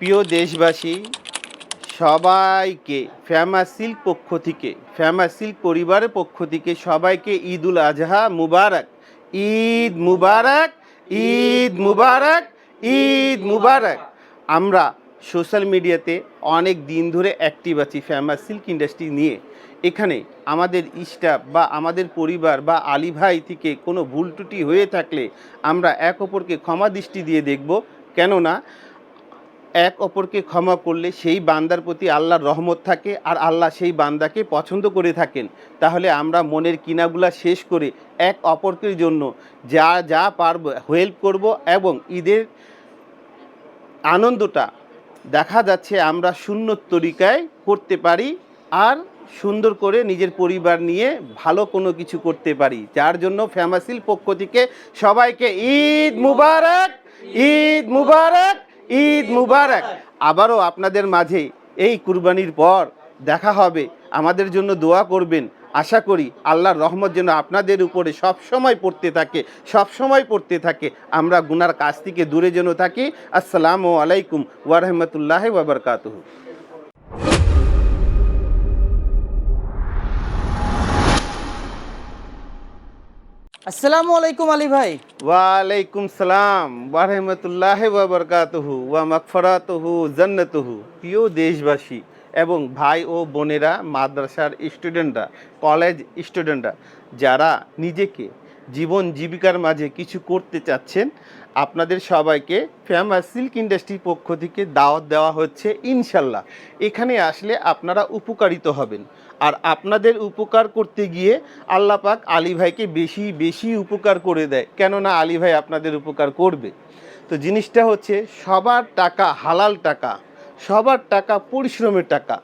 প্রিয় দেশবাসী, সবাইকে, ফেমাস সিল্ক পক্ষ থেকে, ফেমাস সিল্ক পরিবারের পক্ষ থেকে সবাইকে ঈদ উল আজহা মুবারক। ঈদ মুবারক ঈদ মুবারক ঈদ মুবারক। আমরা সোশ্যাল মিডিয়াতে অনেক দিন ধরে অ্যাক্টিভ আছি ফেমাস সিল্ক ইন্ডাস্ট্রি নিয়ে। এখানে আমাদের স্টাফ বা আমাদের পরিবার বা আলী ভাই থেকে কোনো ভুল ত্রুটি হয়ে থাকলে আমরা এক অপরকে ক্ষমা দৃষ্টি দিয়ে দেখব। কেননা এক অপরকে ক্ষমা করলে সেই বান্দার প্রতি আল্লাহর রহমত থাকে আর আল্লাহ সেই বান্দাকে পছন্দ করে থাকেন। তাহলে আমরা মনের কিনাগুলা শেষ করে এক অপরকের জন্য যা যা পারব হেল্প করব এবং ঈদের আনন্দটা দেখা যাচ্ছে আমরা শূন্য তরিকায় করতে পারি আর সুন্দর করে নিজের পরিবার নিয়ে ভালো কোনো কিছু করতে পারি। যার জন্য ফ্যামাসিল পক্ষ থেকে সবাইকে ঈদ মুবারক ঈদ মুবারক। ঈদ মুবারক। আবারও আপনাদের মাঝে এই কুরবানির পর দেখা হবে। আমাদের জন্য দোয়া করবেন। আশা করি আল্লাহর রহমত যেন আপনাদের উপরে সব সময় পড়তে থাকে, সব সময় পড়তে থাকে। আমরা গুনার কাছ থেকে দূরে যেন থাকি। আসসালামু আলাইকুম ওয়ারহমতুল্লাহ ওবরকাতুহু আসসালামু আলাইকুম আলী ভাই। ওয়ালাইকুম সালাম। ওয়ারহমতুল্লাহ ওবরকাতুহু ওয়া মাগফিরাতুহু জান্নাতুহু। প্রিয় দেশবাসী এবং ভাই ও বোনেরা, মাদ্রাসার স্টুডেন্টরা, কলেজ স্টুডেন্টরা, যারা নিজেকে জীবন জীবিকার মাঝে কিছু করতে চাচ্ছেন আপনাদের সবাইকে ফেমাস সিল্ক ইন্ডাস্ট্রির পক্ষ থেকে দাওয়াত দেওয়া হচ্ছে ইনশাল্লাহ। এখানে আসলে আপনারা উপকারিত হবেন। আর আপনাদের উপকার করতে গিয়ে আল্লাহ পাক আলী ভাইকে বেশি বেশি উপকার করে দেয়। কেননা আলী ভাই আপনাদের উপকার করবে। তো জিনিসটা হচ্ছে সবার টাকা হালাল টাকা, সবার টাকা পরিশ্রমের টাকা।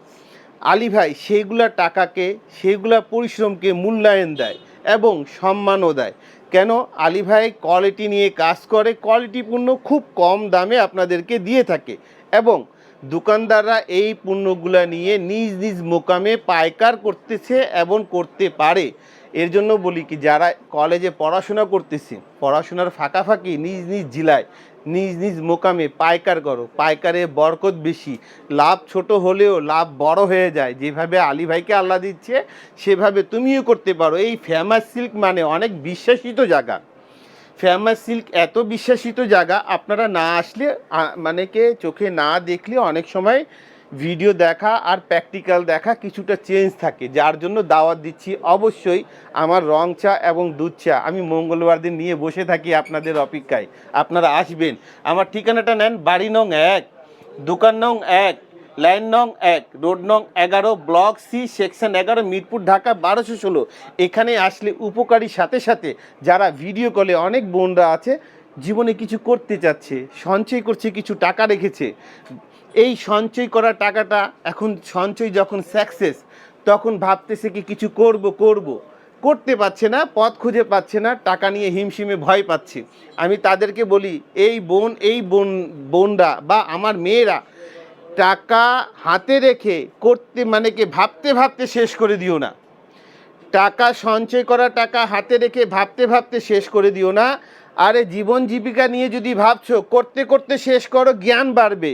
আলী ভাই সেইগুলা টাকাকে সেইগুলা পরিশ্রমকে মূল্যায়ন দেয় এবং সম্মানও দেয়। কেন আলী ভাই কোয়ালিটি নিয়ে কাজ করে? কোয়ালিটি পণ্য খুব কম দামে আপনাদেরকে দিয়ে থাকে। এবং দোকানদাররা এই পণ্যগুলো নিয়ে নিজ নিজ মোকামে পাইকার করতেছে এবং করতে পারে। এর জন্য বলি কি, যারা কলেজে পড়াশোনা করতেছে, পড়াশোনার ফাঁকাফাঁকি নিজ নিজ জেলায় নিজ নিজ মোকামে পাইকার করো। পাইকারে বরকত বেশি। লাভ ছোট হলেও লাভ বড় হয়ে যায়। যেভাবে আলী ভাইকে আল্লাহ দিচ্ছে, সেভাবে তুমিও করতে পারো। এই ফেমাস সিল্ক মানে অনেক বিশ্বাসিত জায়গা। ফেমাস সিল্ক এত বিশ্বাসিত জায়গা, আপনারা না আসলে মানে কে চোখে না দেখলে অনেক সময় ভিডিও দেখা আর প্র্যাকটিক্যাল দেখা কিছুটা চেঞ্জ থাকে, যার জন্য দাওয়াত দিচ্ছি অবশ্যই আমার রং চা এবং দুধ চা। আমি মঙ্গলবার দিন নিয়ে বসে থাকি আপনাদের অপেক্ষায়। আপনারা আসবেন। আমার ঠিকানাটা নেন বাড়ি নং এক, দোকান নং এক, লাইন নং এক, রোড নং এগারো, ব্লক সি, সেকশন এগারো, মিরপুর, ঢাকা বারোশো ষোলো। এখানে আসলে উপকারী সাথে সাথে যারা ভিডিও কলে অনেক বোনরা আছে, জীবনে কিছু করতে চাচ্ছে, সঞ্চয় করছে, কিছু টাকা রেখেছে এই সঞ্চয় করা টাকাটা এখন সঞ্চয় যখন সাকসেস তখন ভাবতেছে কি কিছু করব করব। করতে পারছে না, পথ খুঁজে পাচ্ছে না, টাকা নিয়ে হিমশিমে ভয় পাচ্ছে। আমি তাদেরকে বলি, এই বোন এই বোন, বোনরা বা আমার মেয়েরা, টাকা হাতে রেখে করতে মানে কি ভাবতে ভাবতে শেষ করে দিও না। টাকা সঞ্চয় করা টাকা হাতে রেখে ভাবতে ভাবতে শেষ করে দিও না। আরে জীবন জীবিকা নিয়ে যদি ভাবছ, করতে করতে শেষ করো, জ্ঞান বাড়বে।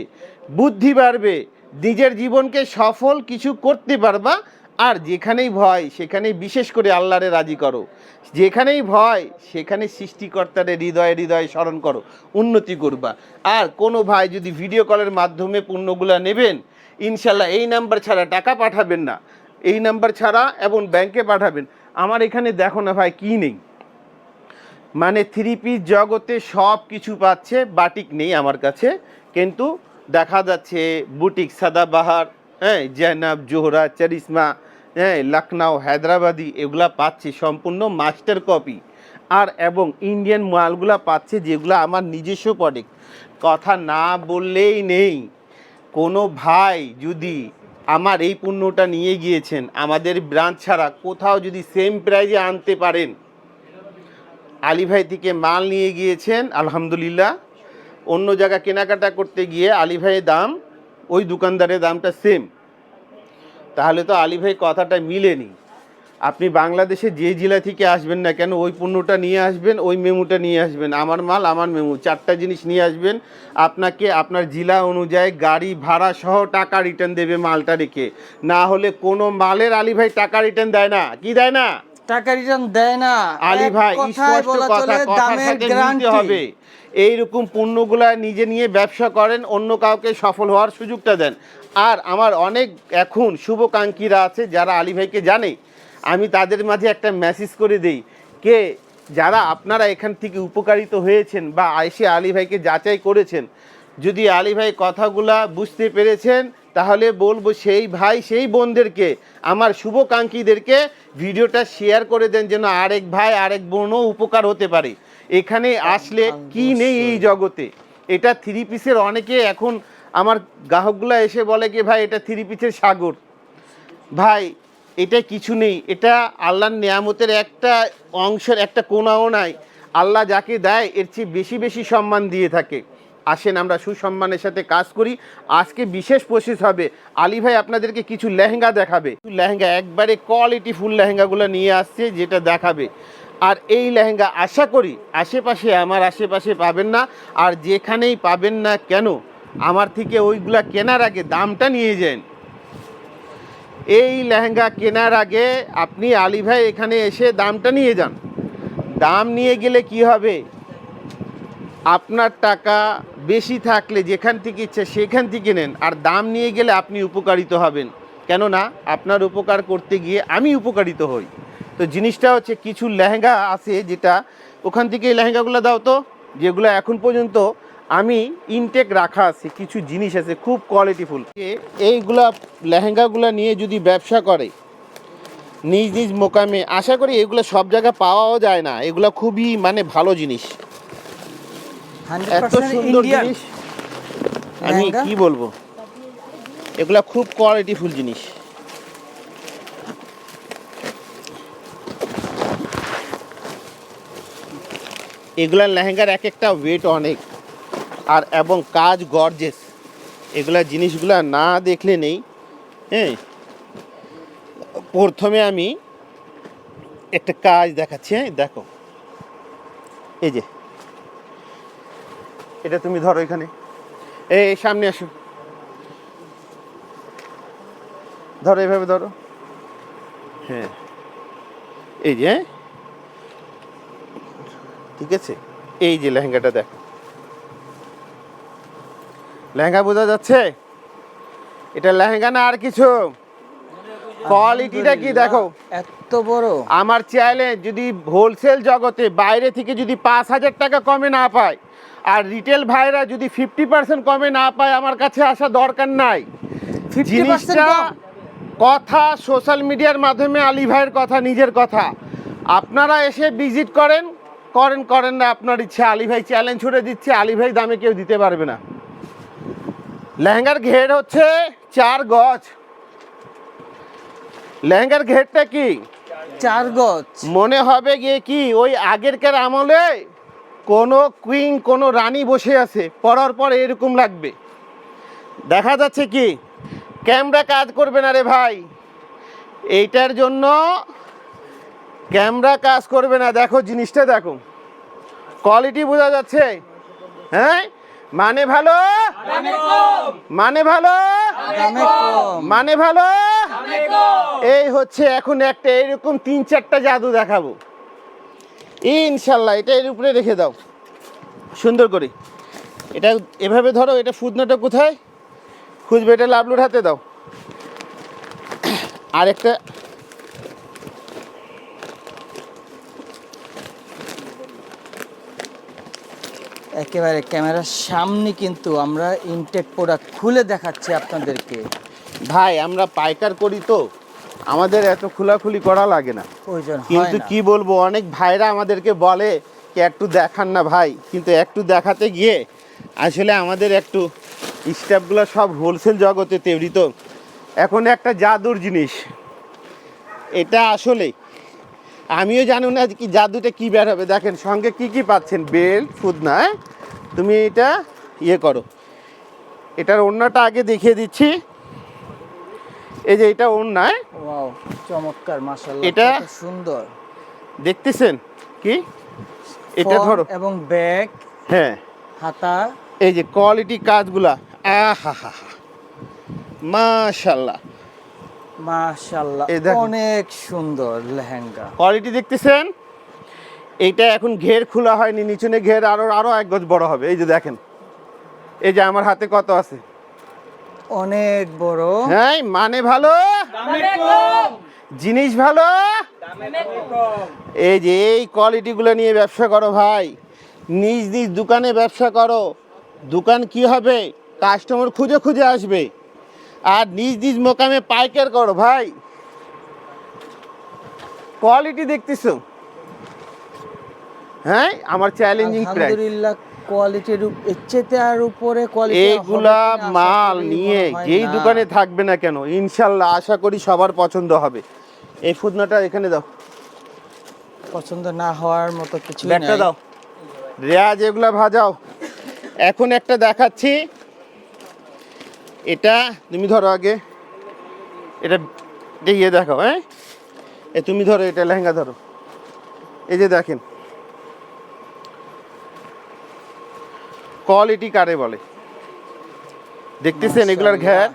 বুদ্ধি বাড়বে, নিজের জীবনকে সফল কিছু করতে পারবা, আর যেখানেই ভয়, সেখানেই বিশেষ করে আল্লাহরে রাজি করো। যেখানেই ভয়, সেখানে সৃষ্টিকর্তারে হৃদয়ে হৃদয়ে স্মরণ করো, উন্নতি করবা। আর কোনো ভাই যদি ভিডিও কলের মাধ্যমে পণ্যগুলো নেবেন, ইনশাল্লাহ এই নাম্বার ছাড়া টাকা পাঠাবেন না। এই নাম্বার ছাড়া এবং ব্যাংকে পাঠাবেন। আমার এখানে দেখো না ভাই, কি নেই। মানে থ্রি পিস জগতে সব কিছু পাচ্ছে, বাটিক নেই আমার কাছে। কিন্তু দেখা যাচ্ছে বুটিক সাদাবাহার হ্যাঁ জয়নাব জোহরা চারিসমা হ্যাঁ লখনউ, হায়দ্রাবাদি, এগুলা পাচ্ছে সম্পূর্ণ মাস্টার কপি। আর এবং ইন্ডিয়ান মালগুলা পাচ্ছে যেগুলো আমার নিজস্ব প্রোডাক্ট কথা না বললেই নেই, কোনো ভাই যদি আমার এই পণ্যটা নিয়ে গিয়েছেন, আমাদের ব্রাঞ্চ ছাড়া কোথাও যদি সেম প্রাইজে আনতে পারেন। আলী ভাই থেকে মাল নিয়ে গিয়েছেন, আলহামদুলিল্লাহ। অন্য জায়গা কেনাকাটা করতে গিয়ে আলী ভাইয়ের দাম, ওই দোকানদারের দামটা সেম তাহলে তো আলী ভাই কথাটা মিলেনি। আপনি বাংলাদেশে যে জেলা থেকে আসবেন না কেন, ওই পণ্যটা নিয়ে আসবেন, ওই মেমুটা নিয়ে আসবেন। আমার মাল, আমার মেমু। চারটা জিনিস নিয়ে আসবেন। আপনাকে আপনার জেলা অনুযায়ী গাড়ি ভাড়া সহ টাকা রিটার্ন দেবে মালটা রেখে। না হলে কোনো মালের আলী ভাই টাকা রিটার্ন দেয় না। কি দেয় না? টাকা রিটার্ন দেয় না। আলী ভাই স্পষ্ট কথা দামের গ্যারান্টি হবে। এইরকম পণ্যগুলা নিজে নিয়ে ব্যবসা করেন অন্য কাউকে সফল হওয়ার সুযোগটা দেন। আর আমার অনেক এখন শুভকাঙ্ক্ষীরা আছে যারা আলী ভাইকে জানে। আমি তাদের মাঝে একটা মেসেজ করে দেই কে যারা আপনারা এখান থেকে উপকারিত হয়েছেন বা আইসে আলী ভাইকে যাচাই করেছেন যদি আলী ভাই কথাগুলা বুঝতে পেরেছেন তাহলে বলব সেই ভাই সেই বোনদেরকে আমার শুভকাঙ্ক্ষীদেরকে ভিডিওটা শেয়ার করে দেন যেন আরেক ভাই আরেক বোনও উপকার হতে পারে। এখানে আসলে কি নেই এই জগতে? এটা থ্রি পিসের অনেকে এখন আমার গ্রাহকগুলো এসে বলে কি ভাই এটা থ্রি পিসের সাগর। ভাই এটা কিছু নেই। এটা আল্লাহর নিয়ামতের একটা অংশের একটা কোনাও নাই। আল্লাহ যাকে দেয় এর চেয়ে বেশি বেশি সম্মান দিয়ে থাকে। আসেন, আমরা সুসম্মানের সাথে কাজ করি। আজকে বিশেষ প্রসেস হবে, আলী ভাই আপনাদেরকে কিছু লেহেঙ্গা দেখাবে। লেহেঙ্গা, একবারে কোয়ালিটি ফুল লেহেঙ্গাগুলো নিয়ে আসছে, যেটা দেখাবে। আর এই লেহেঙ্গা আশা করি আশেপাশে, আমার আশেপাশে পাবেন না। আর যেখানেই পাবেন না কেন, আমার থেকে ওইগুলা কেনার আগে দামটা নিয়ে যান। এই লেহেঙ্গা কেনার আগে আপনি আলী ভাই এখানে এসে দামটা নিয়ে যান। দাম নিয়ে গেলে কি হবে? আপনার টাকা বেশি থাকলে যেখান থেকে ইচ্ছে সেখান থেকে নেন, আর দাম নিয়ে গেলে আপনি উপকারিত হবেন। কেননা আপনার উপকার করতে গিয়ে আমি উপকারিত হই। তো জিনিসটা হচ্ছে কিছু লেহেঙ্গা আছে যেটা, ওখান থেকে এই লেহেঙ্গাগুলো দাও তো, যেগুলো এখন পর্যন্ত আমি ইনটেক রাখা আছে, কিছু জিনিস আছে খুব কোয়ালিটিফুল এইগুলা লেহেঙ্গাগুলো নিয়ে যদি ব্যবসা করে, নিজ নিজ মোকামে, আশা করি এগুলো সব জায়গায় পাওয়াও যায় না, এগুলো খুবই মানে ভালো জিনিস। এত সুন্দর জিনিস। আমি কি বলব? এগুলা খুব কোয়ালিটিফুল জিনিস। এগুলা লেহেঙ্গার এক একটা ওয়েট অনেক। আর এবং কাজ গর্জেস এগুলা জিনিসগুলা না দেখলে নেই। হ্যাঁ। প্রথমে আমি একটা কাজ দেখাচ্ছি হ্যাঁ দেখো। এই যে। এটা তুমি ধরো এখানে। এই সামনে আসো। ধরো, এভাবে ধরো। হ্যাঁ। এই যে হ্যাঁ? ঠিক আছে? এই যে লেহেঙ্গাটা দেখো। লেহেঙ্গা বোঝা যাচ্ছে? এটা লেহেঙ্গা না আর কিছু? কোয়ালিটিটা কি দেখো? এত বড়। আমার চ্যালেঞ্জ যদি হোলসেল জগতে বাইরে থেকে যদি পাঁচ হাজার টাকা কমে না পায় আর রিটেল ভাইরা যদি ফিফটি পার্সেন্ট কমে না পায় আমার কাছে আসা দরকার নাই। 50% জিনিসটা কথা সোশ্যাল মিডিয়ার মাধ্যমে আলী ভাইয়ের কথা নিজের কথা। আপনারা এসে ভিজিট করেন করেন করেন না আপনার ইচ্ছা আলী ভাই চ্যালেঞ্জ ছুড়ে দিচ্ছে আলী ভাই দামে কেউ দিতে পারবে না। লেহেঙ্গার ঘের হচ্ছে চার গজ। লেহেঙ্গার ঘেরটা কি? চার গজ। মনে হবে গিয়ে কি ওই আগেরকার আমলে কোনো কুইন কোনো রানী বসে আছে পরার পর এরকম লাগবে। দেখা যাচ্ছে কি ক্যামেরা কাজ করবে না রে ভাই। এইটার জন্য ক্যামেরা কাজ করবে না। দেখো জিনিসটা দেখো। কোয়ালিটি বোঝা যাচ্ছে? হ্যাঁ? মানে ভালো? মানে ভালো? দামে কম। মানে ভালো? এই হচ্ছে এখন একটা এরকম তিন চারটা জাদু দেখাবো। ইনশাল্লাহ এটা এর উপরে রেখে দাও। সুন্দর করে। এটা এভাবে ধরো এটা ফুদনাটা কোথায়? খুঁজবে এটা লাবলুর হাতে দাও। আর একটা একেবারে ক্যামেরার সামনে কিন্তু আমরা ইনটেক প্রোডাক্ট খুলে দেখাচ্ছি আপনাদেরকে। ভাই আমরা পাইকার করি তো। আমাদের এত খোলাখুলি করা লাগে না। কিন্তু কি বলব অনেক ভাইরা আমাদেরকে বলে কি একটু দেখান না ভাই। কিন্তু একটু দেখাতে গিয়ে আসলে আমাদের একটু স্টাফগুলো সব হোলসেল জগতে তৈরি তো। এখন একটা জাদুর জিনিস। এটা আসলে আমিও জানি না কি জাদুটা কি বের হবে। দেখেন সঙ্গে কি কি পাচ্ছেন? বেল্ট ফুদনা হ্যাঁ? তুমি এটা ইয়ে করো। এটার অন্যটা আগে দেখিয়ে দিচ্ছি। এই যে এটা অন্যায় ওয়াও চমৎকার মাশাআল্লাহ এটা- সুন্দর। দেখতেছেন কি? এটা ধরো। এবং ব্যাগ হ্যাঁ। হাতা। এই যে কোয়ালিটি কাজগুলা আহা হা মাশাআল্লাহ দেখেন। অনেক সুন্দর লেহেঙ্গা। কোয়ালিটি দেখতেছেন? এইটা এখন ঘের খোলা হয়নি নিচনে ঘের আরও আরও এক গজ বড় হবে। এই যে দেখেন। এই যে আমার হাতে কত আছে? অনেক বড়। হ্যাঁ মানে ভালো? জিনিস ভালো? এই যে এই কোয়ালিটিগুলো নিয়ে ব্যবসা করো ভাই। নিজ নিজ দোকানে ব্যবসা করো। দোকান কি হবে? কাস্টমার খুঁজে খুঁজে আসবে। আর নিজ নিজ মোকামে পাইকার করো ভাই। কোয়ালিটি দেখতেছো? হ্যাঁ আমার চ্যালেঞ্জিং প্রাইস আলহামদুলিল্লাহ কোয়ালিটির এর চেয়ে আর উপরে কোয়ালিটি এইগুলা মাল নিয়ে যেই দোকানে থাকবে না কেন ইনশাল্লাহ আশা করি সবার পছন্দ হবে। এই ফুদনাটা এখানে দাও। পছন্দ না হওয়ার মতো কিছু ব্যাগটা দাও। রেয়াজ এগুলা ভাজাও। এখন একটা দেখাচ্ছি। এটা তুমি ধরো আগে। এটা এটা ইয়ে দেখাও হ্যাঁ? এ তুমি ধরো এটা লেহেঙ্গা ধরো। এই যে দেখেন। কোয়ালিটি কারে বলে। দেখতেছেন এগুলার ঘ্যার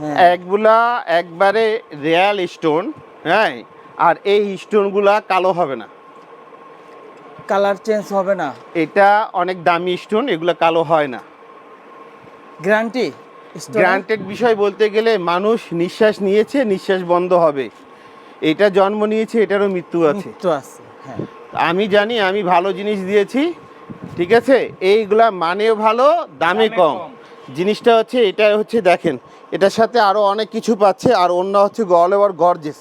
হ্যাঁ। একগুলা একবারে রিয়াল স্টোন হ্যাঁ? আর এই স্টোনগুলা কালো হবে না। কালার চেঞ্জ হবে না। এটা অনেক দামি স্টোন এগুলো কালো হয় না। গ্যারান্টি গ্রান্টেড বিষয় বলতে গেলে মানুষ নিঃশ্বাস নিয়েছে নিঃশ্বাস বন্ধ হবে। এটা জন্ম নিয়েছে এটারও মৃত্যু আছে। মৃত্যু আছে হ্যাঁ। আমি জানি আমি ভালো জিনিস দিয়েছি ঠিক আছে? এইগুলা মানেও ভালো দামে কম। জিনিসটা হচ্ছে এটা হচ্ছে দেখেন এটার সাথে আরও অনেক কিছু পাচ্ছে আর অন্য হচ্ছে গল গর্জেস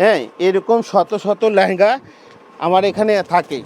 হ্যাঁ এরকম শত শত লেহেঙ্গা আমার এখানে থাকে।